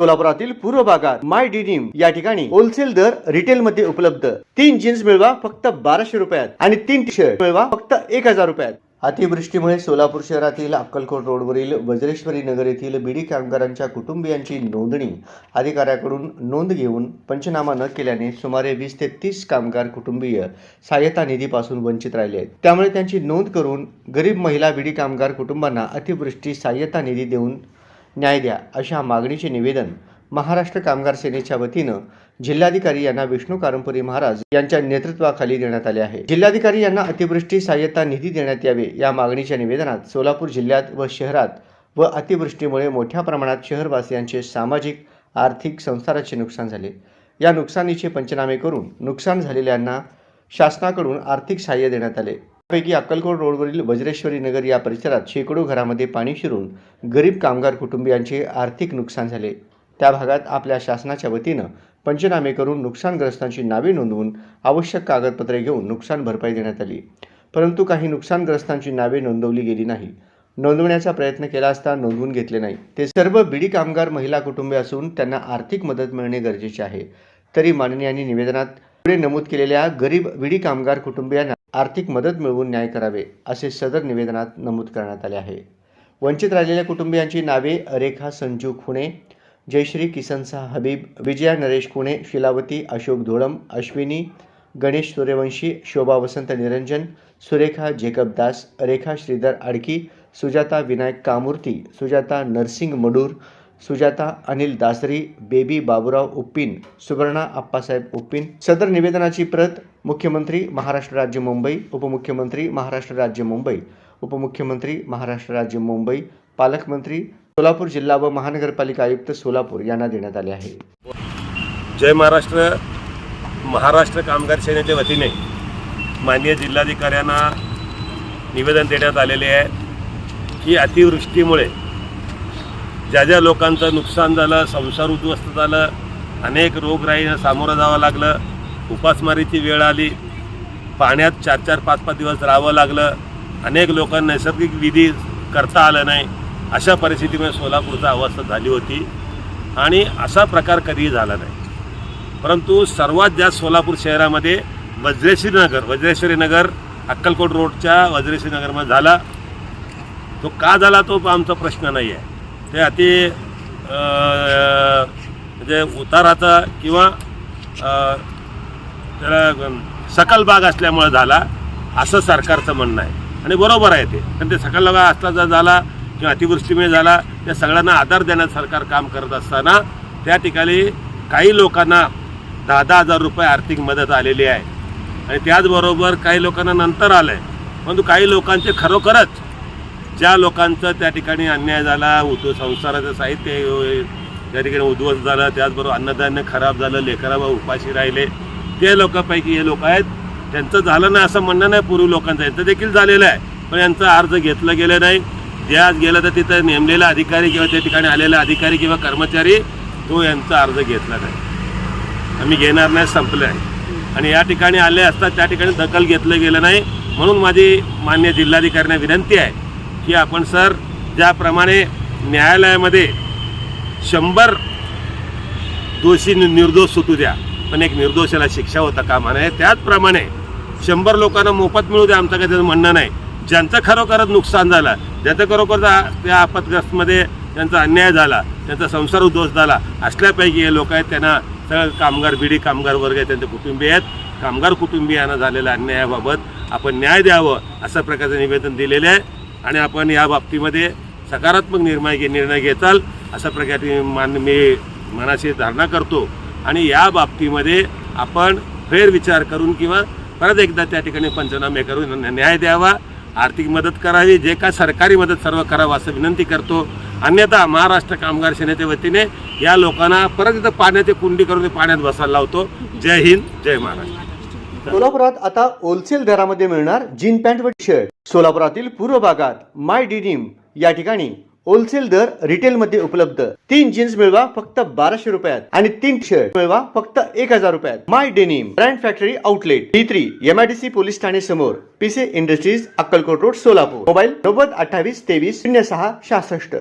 सोलापुरातील पूर्व भागात माय डिनिम या ठिकाणी होलसेल दर रिटेल मध्ये उपलब्ध. तीन जीन्स मिळवा फक्त बाराशे रुपयात आणि तीन टी शर्ट मिळवा फक्त एक हजार रुपयात. अतिवृष्टीमुळे सोलापूर शहरातील अक्कलकोट रोडवरील वज्रेश्वरी नगर येथील बीडी कामगारांच्या कुटुंबियांची नोंदणी अधिकाऱ्याकडून नोंद घेऊन पंचनामा न केल्याने सुमारे वीस ते तीस कामगार कुटुंबीय सहाय्यता निधीपासून वंचित राहिले आहेत. त्यामुळे त्यांची नोंद करून गरीब महिला बीडी कामगार कुटुंबांना अतिवृष्टी सहाय्यता निधी देऊन न्याय द्या अशा मागणीचे निवेदन महाराष्ट्र कामगार सेनेच्या वतीनं जिल्हाधिकारी यांना विष्णू कारंपुरी महाराज यांच्या नेतृत्वाखाली देण्यात आले आहे. जिल्हाधिकारी यांना अतिवृष्टी सहाय्यता निधी देण्यात यावे या मागणीच्या निवेदनात सोलापूर जिल्ह्यात व शहरात व अतिवृष्टीमुळे मोठ्या प्रमाणात शहरवासियांचे सामाजिक आर्थिक संसाराचे नुकसान झाले. या नुकसानीचे पंचनामे करून नुकसान झालेल्यांना शासनाकडून आर्थिक सहाय्य देण्यात आले. पैकी अक्कलकोट रोडवरील वज्रेश्वरी नगर या परिसरात शेकडो घरामध्ये पाणी शिरून गरीब कामगार कुटुंबियांचे आर्थिक नुकसान झाले. त्या भागात आपल्या शासनाच्या वतीनं पंचनामे करून नुकसानग्रस्तांची नावे नोंदवून आवश्यक कागदपत्रे घेऊन नुकसान भरपाई देण्यात आली. परंतु काही नुकसानग्रस्तांची नावे नोंदवली गेली नाही. नोंदवण्याचा प्रयत्न केला असता नोंदवून घेतले नाही. ते सर्व बिडी कामगार महिला कुटुंबे असून त्यांना आर्थिक मदत मिळणे गरजेचे आहे. तरी माननीयांनी निवेदनात पुढे नमूद केलेल्या गरीब विडी कामगार कुटुंबियांना आर्थिक मदत मिळवून न्याय करावे असे सदर निवेदनात नमूद करण्यात आले आहे. वंचित राहिलेल्या कुटुंबियांची नावे रेखा संजू खुणे जयश्री किसनसा हबीब विजया नरेश कुणे शिलावती अशोक धोळम अश्विनी गणेश सूर्यवंशी शोभा वसंत निरंजन सुरेखा जेकब दास रेखा श्रीधर आडकी सुजाता विनायक कामूर्ती सुजाता नरसिंग मडूर सुजाता अनिल दासरी बेबी बाबुराव उप्पीन सुवर्णा आप्पासाहेब उप्पीन सदर निवेदनाची प्रत मुख्यमंत्री महाराष्ट्र राज्य मुंबई उपमुख्यमंत्री महाराष्ट्र राज्य मुंबई उपमुख्यमंत्री महाराष्ट्र राज्य मुंबई पालकमंत्री सोलापूर जिल्हा व महानगरपालिका आयुक्त सोलापूर यांना देण्यात आले आहे. जय महाराष्ट्र. महाराष्ट्र कामगार सेनेच्या वतीने माननीय जिल्हाधिकाऱ्यांना निवेदन देण्यात आलेले आहे की अतिवृष्टीमुळे ज्या ज्या लोकांचं नुकसान झालं संसार उद्ध्वस्त झालं अनेक रोगराईनं सामोरं जावं लागलं उपासमारीची वेळ आली पाण्यात चार चार पाच पाच दिवस राहावं लागलं अनेक लोकांना नैसर्गिक विधी करता आलं नाही अशा परिस्थितीमुळे सोलापूरचा अवस्था झाली होती. आणि असा प्रकार कधीही झाला नाही. परंतु सर्वात जास्त सोलापूर शहरामध्ये वज्रेश्वरी नगर वज्रेश्वरी नगर अक्कलकोट रोडच्या वज्रेश्वरी नगरमध्ये झाला. तो का झाला तो आमचा प्रश्न नाही आहे ते अति म्हणजे उताराचा किंवा त्याला सकल भाग असल्यामुळे झाला असं सरकारचं म्हणणं आहे. आणि बरोबर आहे ते. पण ते सकल भाग असला जर झाला किंवा अतिवृष्टीमुळे झाला त्या सगळ्यांना आधार देण्यात सरकार काम करत असताना त्या ठिकाणी काही लोकांना दहा दहा हजार रुपये आर्थिक मदत आलेली आहे. आणि त्याचबरोबर काही लोकांना नंतर आलं आहे परंतु काही लोकांचे खरोखरच ज्या लोकांचं त्या ठिकाणी अन्याय झाला उद्ध संसाराचं साहित्य त्या ठिकाणी उद्ध्वस्त झालं त्याचबरोबर अन्नधान्य खराब झालं लेकरा उपाशी राहिले ते लोकांपैकी हे लोक आहेत. त्यांचं झालं नाही असं म्हणणं नाही पूर्वी लोकांचं यांचं देखील झालेलं आहे. पण यांचं अर्ज घेतलं गेलं नाही. ज्या गेलं तर तिथं नेमलेला अधिकारी किंवा त्या ठिकाणी आलेला अधिकारी किंवा कर्मचारी तो यांचा अर्ज घेतला नाही. आम्ही घेणार नाही संपलं आहे. आणि या ठिकाणी आले असतात त्या ठिकाणी दखल घेतलं गेलं नाही. म्हणून माझी मान्य जिल्हाधिकाऱ्यांना विनंती आहे की आपण सर ज्याप्रमाणे न्यायालयामध्ये शंभर दोषी नि- निर्दोष सुटू द्या पण एक निर्दोषाला शिक्षा होता कामा नये. त्याचप्रमाणे शंभर लोकांना मोफत मिळू द्या आमचं काही त्याचं म्हणणं नाही. ज्यांचं खरोखरच नुकसान झालं ज्याचं खरोखर त्या आपतग्रस्तमध्ये त्यांचा अन्याय झाला त्यांचा संसार उद्ध्वस्त झाला असल्यापैकी हे लोक आहेत त्यांना सगळं कामगार बिडी कामगार वर्ग आहेत त्यांचे कुटुंबीय आहेत. कामगार कुटुंबियांना झालेल्या अन्यायाबाबत आपण न्याय द्यावं अशा प्रकारचं निवेदन दिलेलं आहे. आणि आपण या बाबतीमध्ये सकारात्मक निर्णय घे निर्णय घेताल अशा प्रकारे मान मी मनाशी धारणा करतो. आणि या बाबतीमध्ये आपण फेरविचार करून किंवा परत एकदा त्या ठिकाणी पंचनामे करून न्याय द्यावा. आर्थिक मदत करावी. जे काय सरकारी मदत सर्व करावं असं विनंती करतो. अन्यथा महाराष्ट्र कामगार सेनेच्या वतीने या लोकांना परत इथं पाण्याची कुंडी करून ते पाण्यात बसायला लावतो. जय हिंद. जय महाराष्ट्र. सोलापुरात आता होलसेल दरामध्ये मिळणार जीन पॅन्ट व टी शर्ट सोलापुरातील पूर्व भागात माय डिनिम या ठिकाणी होलसेल दर रिटेल मध्ये उपलब्ध. तीन जीन्स मिळवा फक्त बाराशे रुपयात आणि तीन शर्ट मिळवा फक्त एक हजार रुपयात. My denim brand factory outlet D three MIDC police Thane समोर PC industries Akkalkot road Solapur. Mobile नव्वद अठ्ठावीस तेवीस शून्य सहा सहासष्ट.